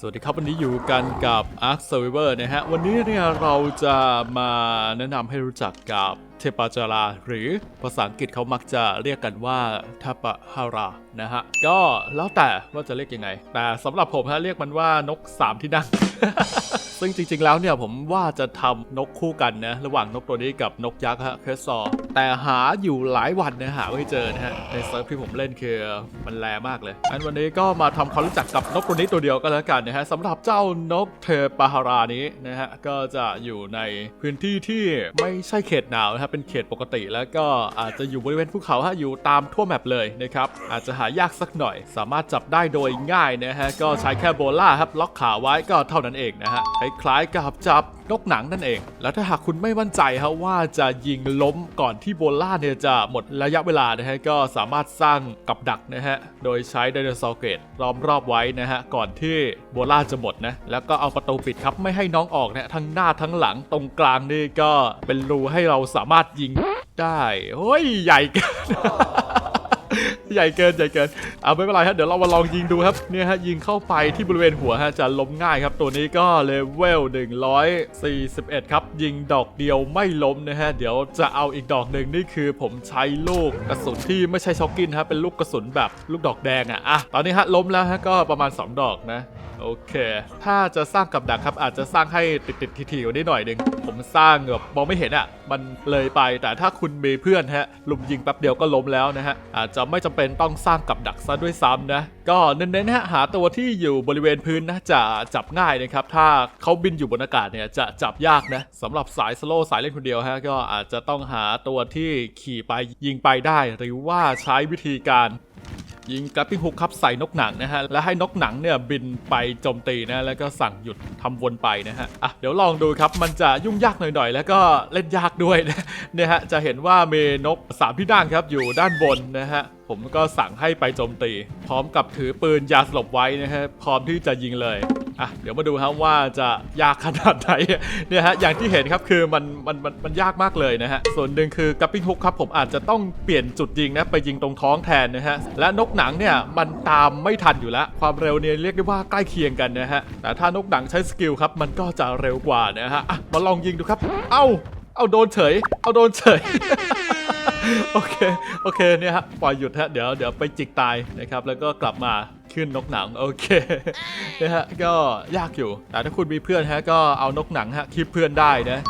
สวัสดีครับวันนี้อยู่กันกับ Ark Survivor นะฮะ วันนี้เนี่ยเราจะมาแนะนำให้รู้จักกับเทปาจารา หรือภาษาอังกฤษเขามักจะเรียกกันว่าทาปะฮารานะฮะ ก็แล้วแต่ว่าจะเรียกยังไง แต่สำหรับผมฮะเรียกมันว่านกสามที่นั่ง ซึ่งจริง ๆ แล้วเนี่ยผมว่าจะทำนกคู่กันนะ ระหว่างนกตัวนี้กับนกยักษ์ฮะเคสซอร์แต่หาอยู่หลายวันนะหาไม่เจอนะฮะในเซิร์ฟที่ผมเล่นคือมันแรงมากเลยอันวันนี้ก็มาทำความรู้จักกับนกตัวนี้ตัวเดียวก็แล้วกันนะฮะสำหรับเจ้านกเทปาฮารานี้นะฮะก็จะอยู่ในพื้นที่ที่ไม่ใช่เขตหนาวนะฮะเป็นเขตปกติแล้วก็อาจจะอยู่บริเวณภูเขาฮะอยู่ตามทั่วแมปเลยนะครับอาจจะหายากสักหน่อย สามารถจับได้โดยง่ายนะฮะก็ใช้แค่โบล่าครับล็อกขาไว้ก็เท่านั้นเองนะฮะคล้ายๆกับจับนกหนังนั่นเอง แล้วถ้าหากคุณไม่มั่นใจฮะว่าจะยิงล้มก่อนที่โบล่าเนี่ยจะหมดระยะเวลานะฮะก็สามารถสร้างกับดักนะฮะโดยใช้ไดโนเสาร์เกตล้อมรอบไว้นะฮะก่อนที่โบล่าจะหมดนะแล้วก็เอาประตูปิดครับไม่ให้น้องออกนะทั้งหน้าทั้งหลังตรงกลางนี่ก็เป็นรูให้เราสามารถยิงได้เฮ้ยใหญ่กิน ใหญ่เกินใหญ่เกินเอาไม่เป็นไรครับเดี๋ยวเรามาลองยิงดูครับเนี่ยฮะยิงเข้าไปที่บริเวณหัวฮะจะล้มง่ายครับ ตัวนี้ก็เลเวล141 ครับ ยิงดอกเดียวไม่ล้มนะฮะเดี๋ยวจะเอาอีกดอกหนึ่งนี่คือผมใช้ลูกกระสุนที่ไม่ใช่ช็อกกินฮะเป็นลูกกระสุนแบบลูกดอกแดงอะอะตอนนี้ฮะล้มแล้วฮะก็ประมาณ 2 ดอกนะโอเค ถ้าจะสร้างกับดักครับ อาจจะสร้างให้ติดติดทีๆกว่านี้หน่อยหนึ่งผมสร้างแบบมองไม่เห็นอะ่ะ มันเลยไป แต่ถ้าคุณมีเพื่อนฮะ ลุมยิงแป๊บเดียวก็ล้มแล้วนะฮะ อาจจะไม่จำเป็นต้องสร้างกับดักซะด้วยซ้ำนะ ก็เน้นๆนะหาตัวที่อยู่บริเวณพื้นนะจะจับง่ายนะครับ ถ้าเขาบินอยู่บนอากาศเนี่ยจะจับยากนะสำหรับสายสโลว์สายเล่นคนเดียวฮะก็อาจจะต้องหาตัวที่ขี่ไปยิงไปได้ หรือว่าใช้วิธีการ ยิงกราฟปิ้งฮุกครับใส่นกหนังนะฮะ แล้วให้นกหนังเนี่ยบินไปโจมตีนะ แล้วก็สั่งหยุดทำวนไปนะฮะ อะ เดี๋ยวลองดูครับ มันจะยุ่งยากหน่อยๆ แล้วก็เล่นยากด้วยนะเนี่ยฮะ จะเห็นว่ามีนกสามที่นั่งครับอยู่ด้านบนนะฮะ ผมก็สั่งให้ไปโจมตี พร้อมกับถือปืนยาสลบไว้นะฮะ พร้อมที่จะยิงเลย อะเดี๋ยวมาดูครับว่าจะยากขนาดไหนเนี่ยฮะอย่างที่เห็นครับคือมันมันมันมันยากมากเลยนะฮะส่วนหนึ่งคือกัปปิ้งฮุกครับผมอาจจะต้องเปลี่ยนจุดยิงนะไปยิงตรงท้องแทนนะฮะและนกหนังเนี่ยมันตามไม่ทันอยู่แล้ว ความเร็วเนี่ยเรียกได้ว่าใกล้เคียงกันนะฮะแต่ถ้านกหนังใช้สกิลครับมันก็จะเร็วกว่านะฮะะมาลองยิงดูครับ เอ้าเอาโดนเฉย เอาโดนเฉย โอเคโอเคเนี่ยฮะปล่อยหยุดฮะเดี๋ยวเดี๋ยวไปจิกตายนะครับแล้วก็กลับมาขึ้นนกหนังโอเคนะฮะก็ยากอยู่ แต่ถ้าคุณมีเพื่อนฮะก็เอานกหนังฮะคลิปเพื่อนได้นะ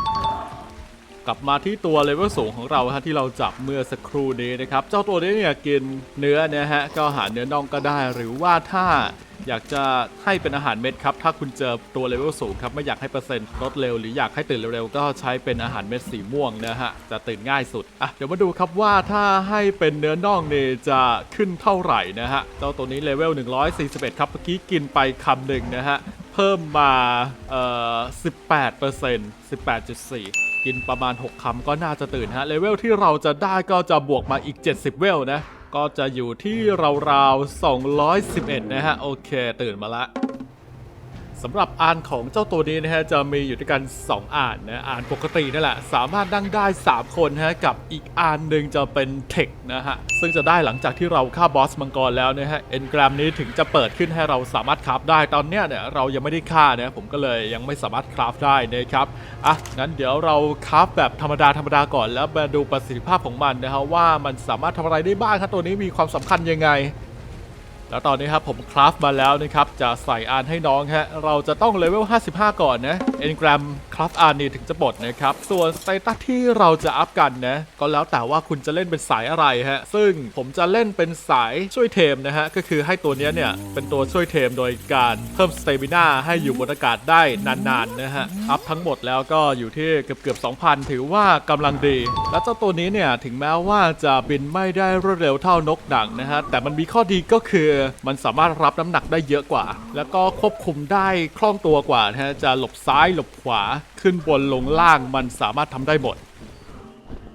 กลับมาที่ตัวเลเวลสูงของเราฮะที่เราจับเมื่อสักครู่นี้นะครับ เจ้าตัวนี้เนี่ยกินเนื้อนะฮะก็หาเนื้อน่องก็ได้หรือว่าถ้าอยากจะให้เป็นอาหารเม็ดครับ ถ้าคุณเจอตัวเลเวลสูงครับ ไม่อยากให้เปอร์เซ็นต์ลดเร็ว หรืออยากให้ตื่นเร็วๆ ก็ใช้เป็นอาหารเม็ดสีม่วงนะฮะ จะตื่นง่ายสุด อะ เดี๋ยวมาดูครับว่าถ้าให้เป็นเนื้อน่องเนี่ยจะขึ้นเท่าไหร่นะฮะ เจ้าตัวนี้เลเวล 141 ครับเมื่อกี้กินไปคำหนึ่งนะฮะ เพิ่มมาเอ่อ18เปอร์เซ็นต์18.4 กินประมาณ 6คำก็น่าจะตื่นฮะเลเวลที่เราจะได้ก็จะบวกมาอีก 70 เวลนะ ก็จะอยู่ที่ราวๆ211 นะฮะ โอเค ตื่นมาละ สำหรับอ่านของเจ้าตัวนี้นะฮะจะมีอยู่ด้วยกัน 2อ่านนะอ่านปกตินั่นแหละ สามารถนั่งได้ 3 คนฮะกับอีกอ่านหนึ่งจะเป็นเทคนะฮะซึ่งจะได้หลังจากที่เราฆ่าบอสมังกรแล้วนะฮะเอ็นกรามนี้ถึงจะเปิดขึ้นให้เราสามารถคราฟได้ตอนเนี้ยเนี่ยเรายังไม่ได้ฆ่านะผมก็เลยยังไม่สามารถคราฟได้นะครับอะงั้นเดี๋ยวเราคราฟแบบธรรมดาธรรมดาก่อนแล้วมาดูประสิทธิภาพของมันนะฮะว่ามันสามารถทำอะไรได้บ้างครับตัวนี้มีความสำคัญยังไง แล้วตอนนี้ครับผมคราฟมาแล้วนะครับจะใส่อานให้น้องฮะเราจะต้องเลเวล 55 ก่อนนะเอนกรมคราฟอานนี่ถึงจะบดนะครับ ส่วนสเตตัสที่เราจะอัพกันนะ ก็แล้วแต่ว่าคุณจะเล่นเป็นสายอะไรฮะ ซึ่งผมจะเล่นเป็นสายช่วยเทมนะฮะ ก็คือให้ตัวนี้เนี่ยเป็นตัวช่วยเทมโดยการเพิ่มสเตมิน่าให้อยู่บนอากาศได้นานๆนะฮะ อัพทั้งหมดแล้วก็อยู่ที่เกือบเกือบ2,000 ถือว่ากำลังดี แล้วเจ้าตัวนี้เนี่ยถึงแม้ว่าจะบินไม่ได้รวดเร็วเท่านกดังนะฮะแต่มันมีข้อดีก็คือมันสามารถรับน้ำหนักได้เยอะกว่า แล้วก็ควบคุมได้คล่องตัวกว่านะฮะจะหลบซ้ายหลบขวาขึ้นบนลงล่างมันสามารถทำได้หมด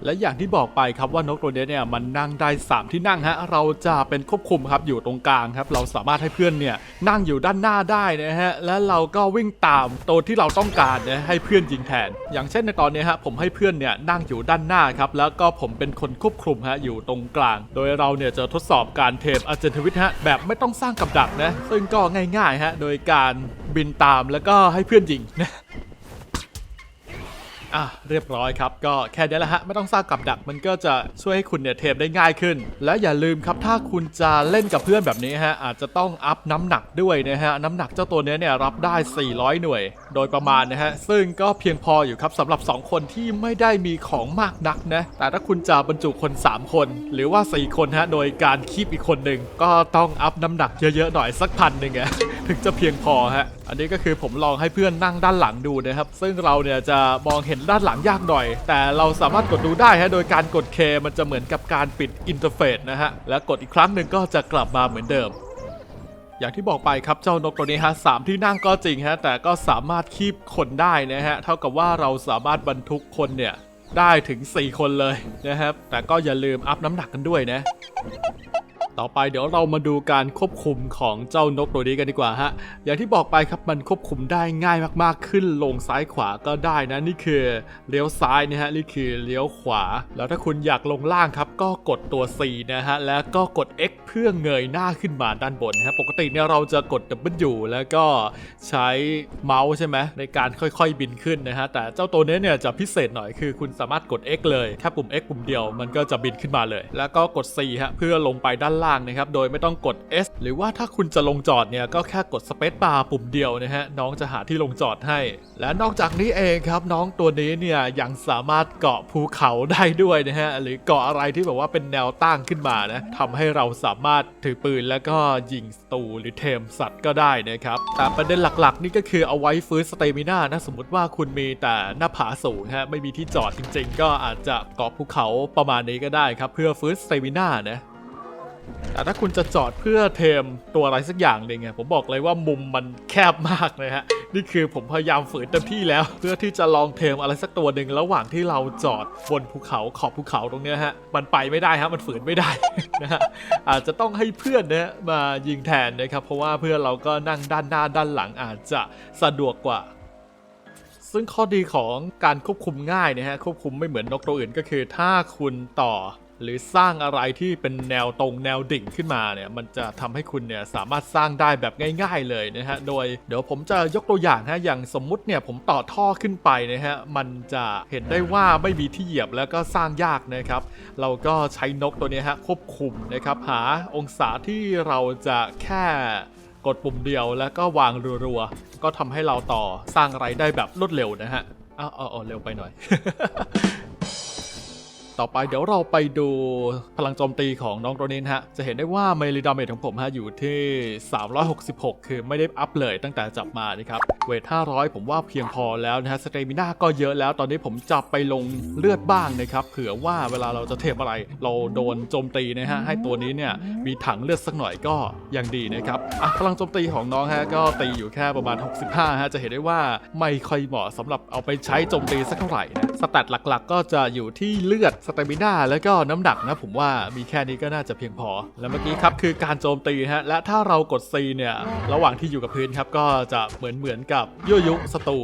และอย่างที่บอกไปครับว่านกตัวนี้เนี่ยมันนั่งได้ 3 ที่นั่งฮะเราจะเป็นควบคุมครับอยู่ตรงกลางครับ เราสามารถให้เพื่อนเนี่ยนั่งอยู่ด้านหน้าได้นะฮะและเราก็วิ่งตามตัวที่เราต้องการนะให้เพื่อนยิงแทน อย่างเช่นในตอนนี้ฮะผมให้เพื่อนเนี่ยนั่งอยู่ด้านหน้าครับแล้วก็ผมเป็นคนควบคุมฮะอยู่ตรงกลาง โดยเราเนี่ยจะทดสอบการเทปอาเจนทวิทฮะแบบไม่ต้องสร้างกับดักนะซึ่งก็ง่ายๆฮะโดยการบินตามแล้วก็ให้เพื่อนยิงนะ อะเรียบร้อยครับ ก็แค่นี้แหละฮะ ไม่ต้องสร้างกับดักมันก็จะช่วยให้คุณเนี่ยเทมได้ง่ายขึ้น และอย่าลืมครับถ้าคุณจะเล่นกับเพื่อนแบบนี้ฮะ อาจจะต้องอัพน้ำหนักด้วยนะฮะ น้ำหนักเจ้าตัวนี้เนี่ยรับได้ 400 หน่วย โดยประมาณนะฮะ ซึ่งก็เพียงพออยู่ครับสำหรับ 2 คนที่ไม่ได้มีของมากนักนะ แต่ถ้าคุณจะบรรจุคน 3 คน หรือว่า 4 คนฮะโดยการคีบอีกคนหนึ่งก็ต้องอัพน้ำหนักเยอะๆหน่อยสักพันหนึ่งอะ ถึงจะเพียงพอฮะ อันนี้ก็คือผมลองให้เพื่อนนั่งด้านหลังดูนะครับ ซึ่งเราเนี่ยจะมองเห็นด้านหลังยากหน่อย แต่เราสามารถกดดูได้ฮะ โดยการกด K มันจะเหมือนกับการปิดอินเทอร์เฟซนะฮะ และกดอีกครั้งหนึ่งก็จะกลับมาเหมือนเดิมอย่างที่บอกไปครับเจ้านกตัวนี้ฮะสามที่นั่งก็จริงฮะแต่ก็สามารถคีบคนได้นะฮะเท่ากับว่าเราสามารถบรรทุกคนเนี่ยได้ถึง 4 คนเลยนะครับแต่ก็อย่าลืมอัพน้ำหนักกันด้วยนะ ต่อไปเดี๋ยวเรามาดูการควบคุมของเจ้านกตัวนี้กันดีกว่าฮะ อย่างที่บอกไปครับมันควบคุมได้ง่ายมากๆ ขึ้นลงซ้ายขวาก็ได้นะนี่คือเลี้ยวซ้ายนะฮะนี่คือเลี้ยวขวา แล้วถ้าคุณอยากลงล่างครับ ก็กดตัว C นะฮะแล้วก็กด X เพื่อเงยหน้าขึ้นมาด้านบนฮะปกติเนี่ยเราจะกด W แล้วก็ใช้เมาส์ใช่ไหมในการค่อยๆบินขึ้นนะฮะแต่เจ้าตัวนี้เนี่ยจะพิเศษหน่อยคือคุณสามารถกด X เลยแค่ปุ่ม X ปุ่มเดียวมันก็จะบินขึ้นมาเลย แล้วก็กด C ฮะเพื่อลงไปด้านล่างนะครับ โดยไม่ต้องกด S หรือว่าถ้าคุณจะลงจอดเนี่ยก็แค่กด Space Bar ปุ่มเดียวนะฮะน้องจะหาที่ลงจอดให้ และนอกจากนี้เองครับ น้องตัวนี้เนี่ยยังสามารถเกาะภูเขาได้ด้วยนะฮะหรือเกาะอะไรที่แบบว่าเป็นแนวตั้งขึ้นมานะทำให้เราสามารถถือปืนแล้วก็ยิงศัตรูหรือเทมสัตว์ก็ได้นะครับแต่ประเด็นหลักๆ นี่ก็คือเอาไว้ฟื้นสเตมิน่านะสมมติว่าคุณมีแต่หน้าผาสูงฮะไม่มีที่จอดจริง ๆ ก็อาจจะเกาะภูเขาประมาณนี้ก็ได้ครับเพื่อฟื้นสเตมิน่านะ แต่ถ้าคุณจะจอดเพื่อเทมตัวอะไรสักอย่างหนึ่งผมบอกเลยว่ามุมมันแคบมากเลยฮะนี่คือผมพยายามฝืนเต็มที่แล้ว เพื่อที่จะลองเทมอะไรสักตัวหนึ่งระหว่างที่เราจอดบนภูเขาขอบภูเขาตรงเนี้ยฮะมันไปไม่ได้ฮะมันฝืนไม่ได้นะฮะอาจจะต้องให้เพื่อนเนี่ยมายิงแทนนะครับเพราะว่าเพื่อนเราก็นั่งด้านหน้าด้านหลังอาจจะสะดวกกว่าซึ่งข้อดีของการควบคุมง่ายนะฮะควบคุมไม่เหมือนนกตัวอื่นก็คือ ถ้าคุณต่อ หรือสร้างอะไรที่เป็นแนวตรงแนวดิ่งขึ้นมาเนี่ยมันจะทำให้คุณเนี่ยสามารถสร้างได้แบบง่าย ๆเลยนะฮะโดยเดี๋ยวผมจะยกตัวอย่างฮะอย่างสมมุติเนี่ยผมต่อท่อขึ้นไปนะฮะมันจะเห็นได้ว่าไม่มีที่เหยียบแล้วก็สร้างยากนะครับ เราก็ใช้นกตัวนี้ฮะควบคุมนะครับหาองศาที่เราจะแค่กดปุ่มเดียวแล้วก็วางรัวๆก็ทำให้เราต่อสร้างอะไรได้แบบรวดเร็วนะฮะอ้าวอาเอเร็วไปหน่อย ต่อไปเดี๋ยวเราไปดูพลังโจมตีของน้องตัวนี้นฮะ จะเห็นได้ว่าเมลิดาเมจของผมฮะอยู่ที่ 366 คือไม่ได้อัพเลยตั้งแต่จับมานะครับ เวท 500 ผมว่าเพียงพอแล้วนะฮะ สเตมิน่าก็เยอะแล้ว ตอนนี้ผมจะไปลงเลือดบ้างนะครับ เผื่อว่าเวลาเราจะเทปอะไร เราโดนโจมตีนะฮะ ให้ตัวนี้เนี่ยมีถังเลือดสักหน่อยก็ยังดีนะครับ อะพลังโจมตีของน้องฮะก็ตีอยู่แค่ประมาณ 65 ฮะ จะเห็นได้ว่าไม่ค่อยเหมาะสำหรับเอาไปใช้โจมตีสักเท่าไหร่นะ สแตทหลักๆ ก็จะอยู่ที่เลือดสเตมิน่าแล้วก็น้ำหนักนะผมว่ามีแค่นี้ก็น่าจะเพียงพอ แล้วเมื่อกี้ครับคือการโจมตีฮะและถ้าเรากด C เนี่ยระหว่างที่อยู่กับพื้นครับก็จะเหมือนเหมือนกับยั่วยุศัตรู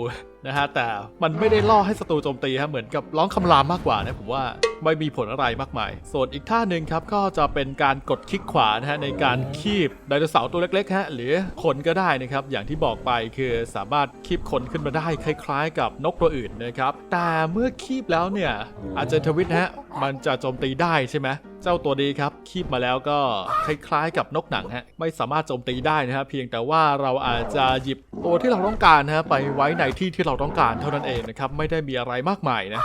นะฮะแต่มันไม่ได้ล่อให้ศัตรูโจมตีฮะเหมือนกับร้องคำรามมากกว่านะผมว่าไม่มีผลอะไรมากมาย ส่วนอีกท่าหนึ่งครับก็จะเป็นการกดคลิกขวานะฮะในการคีบไดโนเสาร์ตัวเล็กๆฮะหรือคนก็ได้นะครับอย่างที่บอกไปคือสามารถคีบคนขึ้นมาได้คล้าย ๆ กับนกตัวอื่นนะครับแต่เมื่อคีบแล้วเนี่ยอาจจะทวิตนะฮะมันจะโจมตีได้ใช่ไหม เจ้าตัวนี้ครับคีบมาแล้วก็คล้ายๆกับนกหนังฮะไม่สามารถโจมตีได้นะครับเพียงแต่ว่าเราอาจจะหยิบตัวที่เราต้องการนะฮะไปไว้ในที่ที่เราต้องการเท่านั้นเองนะครับไม่ได้มีอะไรมากมายนะ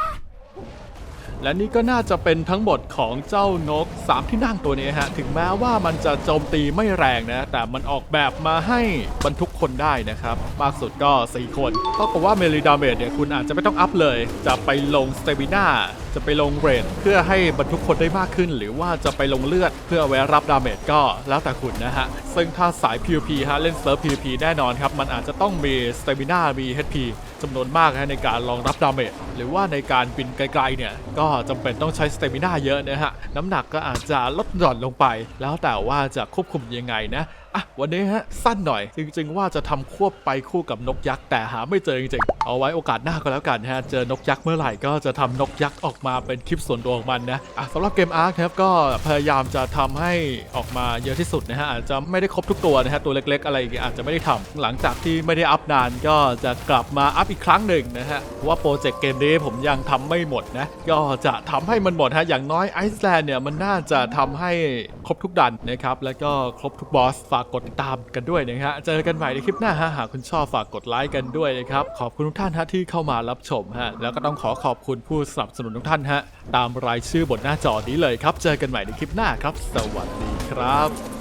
และนี่ก็น่าจะเป็นทั้งหมดของเจ้านก 3 ที่นั่งตัวนี้ฮะ ถึงแม้ว่ามันจะโจมตีไม่แรงนะ แต่มันออกแบบมาให้บรรทุกคนได้นะครับ มากสุดก็ 4 คนเท่ากับว่าเมลิดาเมจเนี่ยคุณอาจจะไม่ต้องอัพเลย จะไปลงสเตมิน่าจะไปลงเรนเพื่อให้บรรทุกคนได้มากขึ้น หรือว่าจะไปลงเลือดเพื่อไว้รับดาเมจก็แล้วแต่คุณนะฮะ ซึ่งถ้าสาย PVP ฮะเล่นเซิร์ฟ PVP แน่นอนครับ มันอาจจะต้องมีสเตมิน่ามี HP จำนวนมากฮะในการรองรับดาเมจ หรือว่าในการบินไกลๆเนี่ย ก็จำเป็นต้องใช้สเตมินาเยอะนะฮะ น้ำหนักก็อาจจะลดหย่อนลงไป แล้วแต่ว่าจะควบคุมยังไงนะอะวันนี้ฮะ สั้นหน่อย จริง ๆ ว่าจะทำควบไปคู่กับนกยักษ์แต่หาไม่เจอจริงๆ เอาไว้โอกาสหน้าก็แล้วกันฮะ เจอนกยักษ์เมื่อไหร่ก็จะทำนกยักษ์ออกมาเป็นคลิปส่วนตัวของมันนะอะสำหรับเกมอาร์คครับก็พยายามจะทำให้ออกมาเยอะที่สุดนะฮะอาจจะไม่ได้ครบทุกตัวนะฮะตัวเล็ก ๆ อะไรอย่างเงี้ยอาจจะไม่ได้ทำหลังจากที่ไม่ได้อัพนานก็จะกลับมาอัพอีกครั้งหนึ่งนะฮะว่าโปรเจกต์เกมนี้ผมยังทำไม่หมดนะ ก็จะทำให้มันหมดฮะอย่างน้อยไอซ์แลนด์เนี่ยมันน่าจะทำให้ครบทุกดันนะครับ แล้วก็ครบทุกบอส ฝากกดติดตามกันด้วยนะฮะเจอกันใหม่ในคลิปหน้าฮะหากคุณชอบฝากกดไลค์กันด้วยนะครับขอบคุณทุกท่านฮะที่เข้ามารับชมฮะแล้วก็ต้องขอขอบคุณผู้สนับสนุนทุกท่านฮะตามรายชื่อบนหน้าจอนี้เลยครับ เจอกันใหม่ในคลิปหน้าครับ สวัสดีครับ